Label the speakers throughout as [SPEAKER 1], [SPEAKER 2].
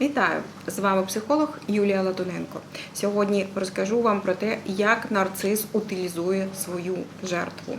[SPEAKER 1] Вітаю! З вами психолог Юлія Латуненко. Сьогодні розкажу вам про те, як нарцис утилізує свою жертву.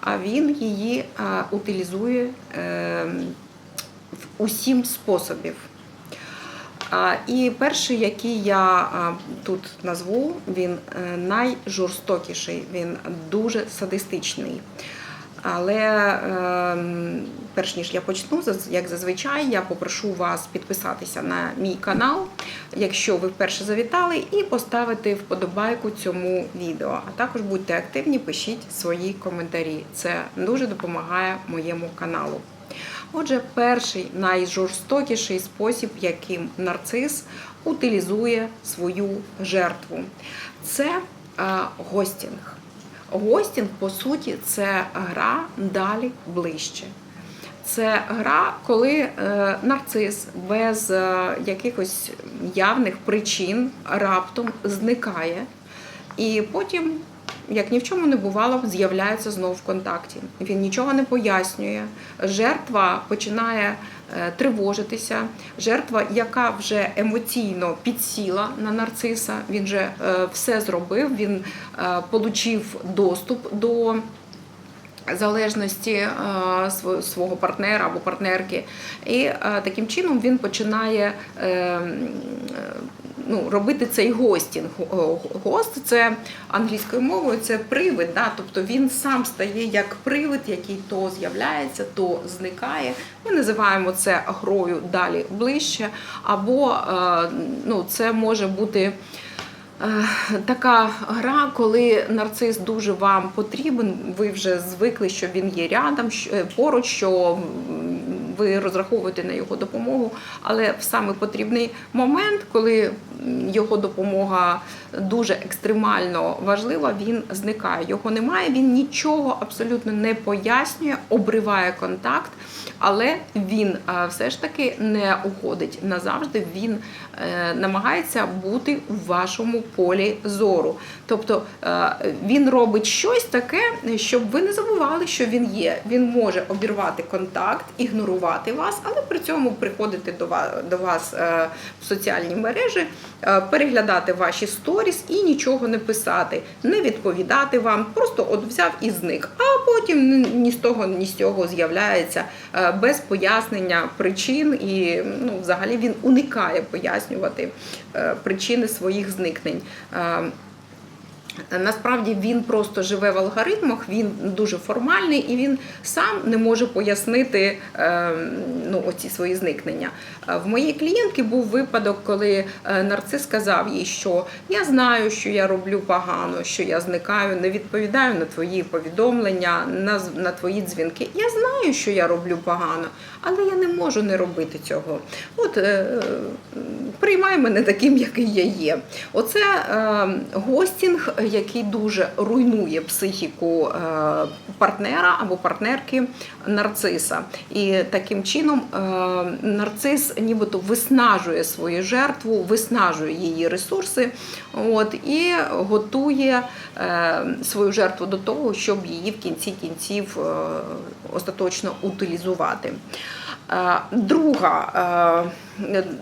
[SPEAKER 1] А він її утилізує е, в усім способів. І перший, який я тут назву, він е, найжорстокіший, він дуже садистичний. Але е, перш ніж я почну, як зазвичай, я попрошу вас підписатися на мій канал, якщо ви вперше завітали, і поставити вподобайку цьому відео. А також будьте активні, пишіть свої коментарі. Це дуже допомагає моєму каналу. Отже, перший найжорстокіший спосіб, яким нарцис утилізує свою жертву, це е, гостінг. Гостінг, по суті, це гра далі ближче. Це гра, коли е, нарцис без е, якихось явних причин раптом зникає, і потім, як ні в чому не бувало, з'являється знову в контакті. Він нічого не пояснює. Жертва починає тривожитися. Жертва, яка вже емоційно підсіла на нарциса, він вже е, все зробив, він е, получив доступ до залежності е, свого партнера або партнерки. І е, таким чином він починає е, е, ну, робити цей гостінг. Гост це англійською мовою це привид, да? тобто він сам стає як привид, який то з'являється, то зникає. Ми називаємо це грою далі ближче, або е, ну, це може бути. Е, Така гра, коли нарцис дуже вам потрібен, ви вже звикли, що він є рядом, е, поруч, що ви розраховуєте на його допомогу, але в саме потрібний момент, коли його допомога дуже екстремально важлива, він зникає. Його немає, він нічого абсолютно не пояснює, обриває контакт, але він е, все ж таки не уходить назавжди. Він е, намагається бути в вашому полі зору. Тобто е, він робить щось таке, щоб ви не забували, що він є. Він може обірвати контакт, ігнорувати вас, але при цьому приходити до вас, е, в соціальні мережі, е, переглядати ваші сторіс і нічого не писати, не відповідати вам. Просто от взяв і зник. А потім ні- з того, ні з цього з'являється е, без пояснення причин, і ну, взагалі він уникає пояснювати причини своїх зникнень. Насправді він просто живе в алгоритмах, він дуже формальний і він сам не може пояснити е, ну, оці свої зникнення. Е, В моїй клієнтки був випадок, коли е, нарцис сказав їй, що я знаю, що я роблю погано, що я зникаю, не відповідаю на твої повідомлення, на, на твої дзвінки. Я знаю, що я роблю погано, але я не можу не робити цього. От е, приймай мене таким, який я є. Оце е, гостінг, який дуже руйнує психіку е, партнера або партнерки нарциса. І таким чином нарцис нібито виснажує свою жертву, виснажує її ресурси, от, і готує свою жертву до того, щоб її в кінці кінців остаточно утилізувати. Е, Друга, е,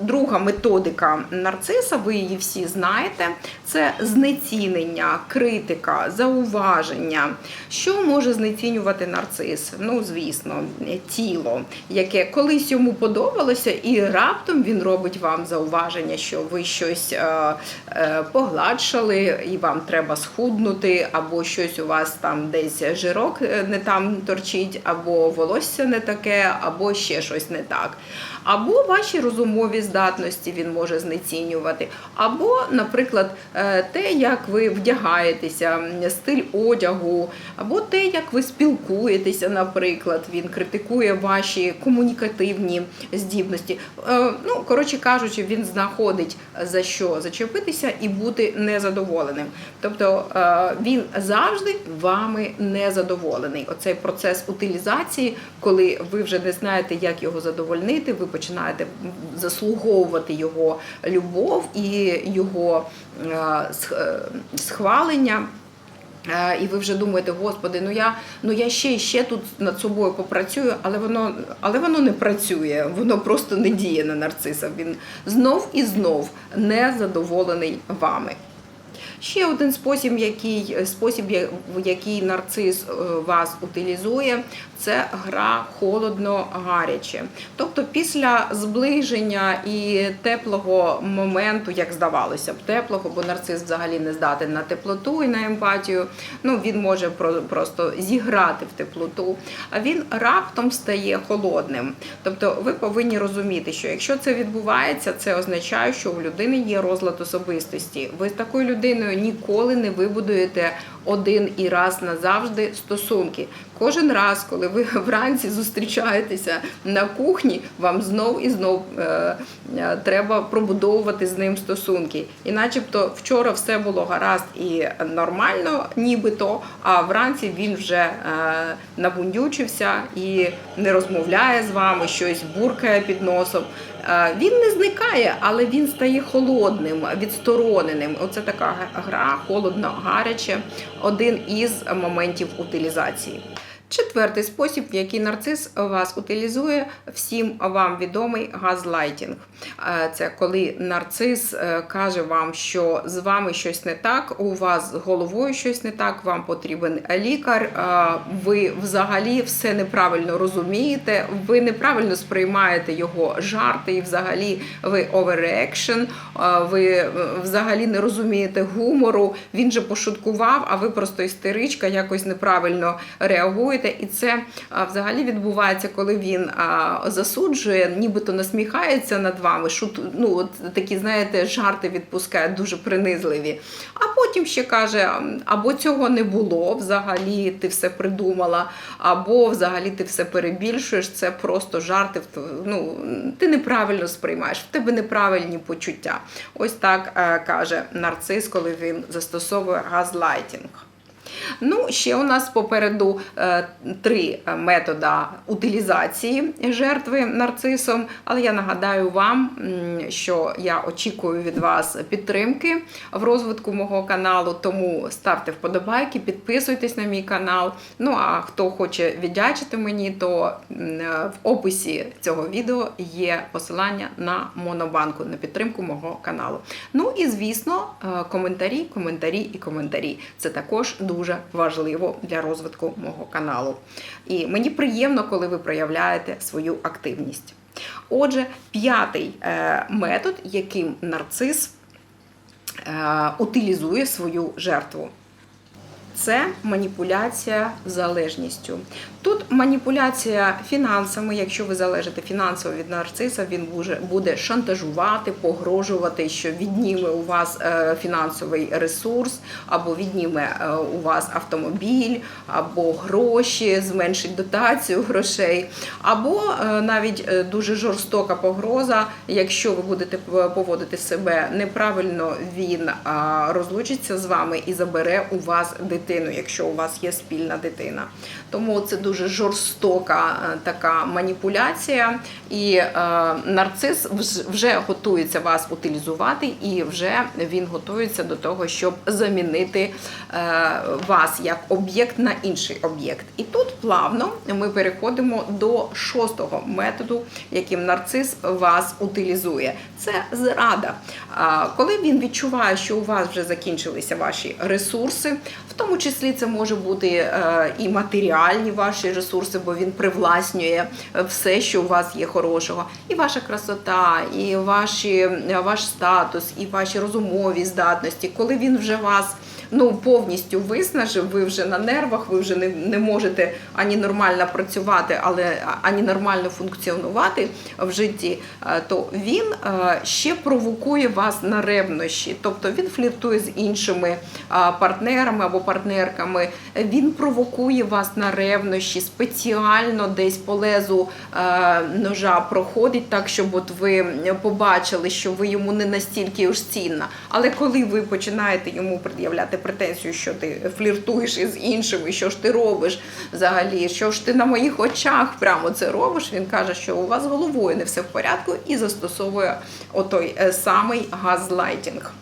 [SPEAKER 1] друга методика нарциса, ви її всі знаєте, це знецінення, критика, зауваження. Що може знецінювати нарцис? Ну, звісно, тіло, яке колись йому подобалося, і раптом він робить вам зауваження, що ви щось е, е, погладшали, і вам треба схуднути, або щось у вас там десь жирок е, не там торчить, або волосся не таке, або ще щось не так. Або ваші розумові здатності він може знецінювати, або, наприклад, е, те, як ви вдягаєтеся, стиль одягу, або те, як ви спілкуєтеся, наприклад, він критикує ваші комунікативні здібності. Е, Ну, коротше кажучи, він знаходить за що зачепитися і бути незадоволеним. Тобто е, він завжди вами незадоволений. Оцей процес утилізації, коли ви вже не знаєте, як його задовольнити, ви починаєте заслуговувати його любов і його е, е, схвалення. Е, І ви вже думаєте, господи, ну я ну я ще ще тут над собою попрацюю, але воно але воно не працює, воно просто не діє на нарциса. Він знов і знов не задоволений вами. Ще один спосіб, який спосіб, в який нарцис е, вас утилізує, це гра холодно-гаряче. Тобто, після зближення і теплого моменту, як здавалося б, теплого, бо нарцис взагалі не здатен на теплоту і на емпатію. Ну він може просто зіграти в теплоту, а він раптом стає холодним. Тобто, ви повинні розуміти, що якщо це відбувається, це означає, що у людини є розлад особистості. Ви з такою людиною ніколи не вибудуєте один і раз назавжди стосунки. Кожен раз, коли ви вранці зустрічаєтеся на кухні, вам знов і знов е, е, треба пробудовувати з ним стосунки. І начебто вчора все було гаразд і нормально, нібито, а вранці він вже е, набундючився і не розмовляє з вами, щось буркає під носом. Е, Він не зникає, але він стає холодним, відстороненим. Оце така гра, холодно, гаряче, один із моментів утилізації. Четвертий спосіб, в який нарцис вас утилізує, всім вам відомий газлайтінг. Е, Це коли нарцис е, каже вам, що з вами щось не так, у вас з головою щось не так, вам потрібен лікар. е, Ви взагалі все неправильно розумієте, ви неправильно сприймаєте його жарти, і взагалі ви е, ви взагалі не розумієте гумору. Він же пошуткував, а ви просто істеричка, якось неправильно реагуєте. І це взагалі відбувається, коли він засуджує, нібито насміхається над вами. Шут, ну, от такі, знаєте, жарти відпускає дуже принизливі. А потім ще каже: або цього не було, взагалі ти все придумала, або взагалі ти все перебільшуєш. Це просто жарти. Ну, ти неправильно сприймаєш, в тебе неправильні почуття. Ось так е, каже нарцис, коли він застосовує газлайтінг. Ну, ще у нас попереду е, три методи утилізації жертви нарцисом. Але я нагадаю вам, що я очікую від вас підтримки в розвитку мого каналу. Тому ставте вподобайки, підписуйтесь на мій канал. Ну а хто хоче віддячити мені, то м, в описі цього відео є посилання на монобанку на підтримку мого каналу. Ну і звісно, е, коментарі, коментарі і коментарі. Це також дуже важливо для розвитку мого каналу. І мені приємно, коли ви проявляєте свою активність. Отже, п'ятий е, метод, яким нарцис е, утилізує свою жертву. Це маніпуляція залежністю. Тут маніпуляція фінансами. Якщо ви залежите фінансово від нарциса, він буде- шантажувати, погрожувати, що відніме у вас е, фінансовий ресурс, або відніме е, у вас автомобіль, або гроші, зменшить дотацію грошей, або е, навіть дуже жорстока погроза. Якщо ви будете поводити себе неправильно, він розлучиться з вами і забере у вас дитину, якщо у вас є спільна дитина. Тому це дуже жорстока е, така маніпуляція, і е, нарцис вже готується вас утилізувати, і вже він готується до того, щоб замінити е, вас як об'єкт на інший об'єкт. І тут плавно ми переходимо до шостого методу, яким нарцис вас утилізує. Це зрада. Коли він відчуває, що у вас вже закінчилися ваші ресурси, в тому числі це може бути е, і матеріальні ваші ресурси, бо він привласнює все, що у вас є хорошого, і ваша красота, і ваші, ваш статус, і ваші розумові здатності. Коли він вже вас ну повністю виснажив, ви вже на нервах, ви вже не, не можете ані нормально працювати, але ані нормально функціонувати в житті, е, то він е, ще провокує вас на ревнощі, тобто він фліртує з іншими е, партнерами або партнерками. Він провокує вас на ревнощі, спеціально десь по лезу ножа проходить так, щоб от ви побачили, що ви йому не настільки уж цінна. Але коли ви починаєте йому пред'являти претензію, що ти фліртуєш із іншими, що ж ти робиш взагалі, що ж ти на моїх очах прямо це робиш, він каже, що у вас головою не все в порядку, і застосовує отой е, самий газлайтінг.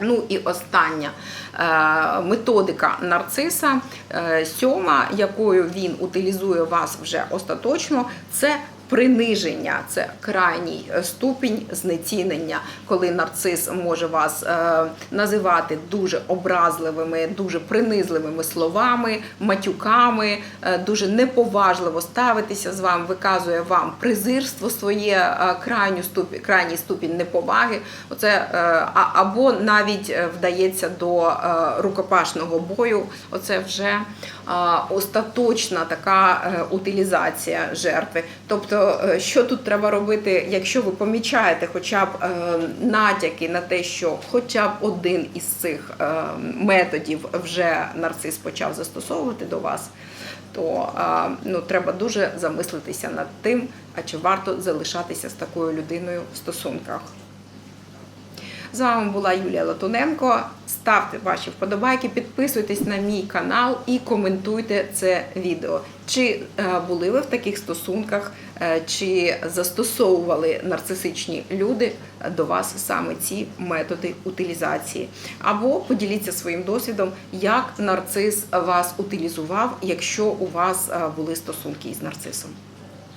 [SPEAKER 1] Ну і остання е, методика нарциса, е, сьома, якою він утилізує вас вже остаточно, це приниження, це крайній е, ступінь знецінення, коли нарцис може вас е, називати дуже образливими, дуже принизливими словами, матюками, е, дуже неповажливо ставитися з вами, виказує вам презирство своє, крайню ступінь, крайній ступінь неповаги. Оце або навіть вдається до рукопашного бою. Оце вже остаточна така утилізація жертви. Тобто, е, що тут треба робити, якщо ви помічаєте хоча б е, натяки на те, що хоча б один із цих е, методів вже нарцис почав застосовувати до вас, то ну, треба дуже замислитися над тим, а чи варто залишатися з такою людиною в стосунках. З вами була Юлія Латуненко. Ставте ваші вподобайки, підписуйтесь на мій канал і коментуйте це відео. Чи е, були ви в таких стосунках, е, чи застосовували нарцисичні люди до вас саме ці методи утилізації? Або поділіться своїм досвідом, як нарцис вас утилізував, якщо у вас е, були стосунки із нарцисом.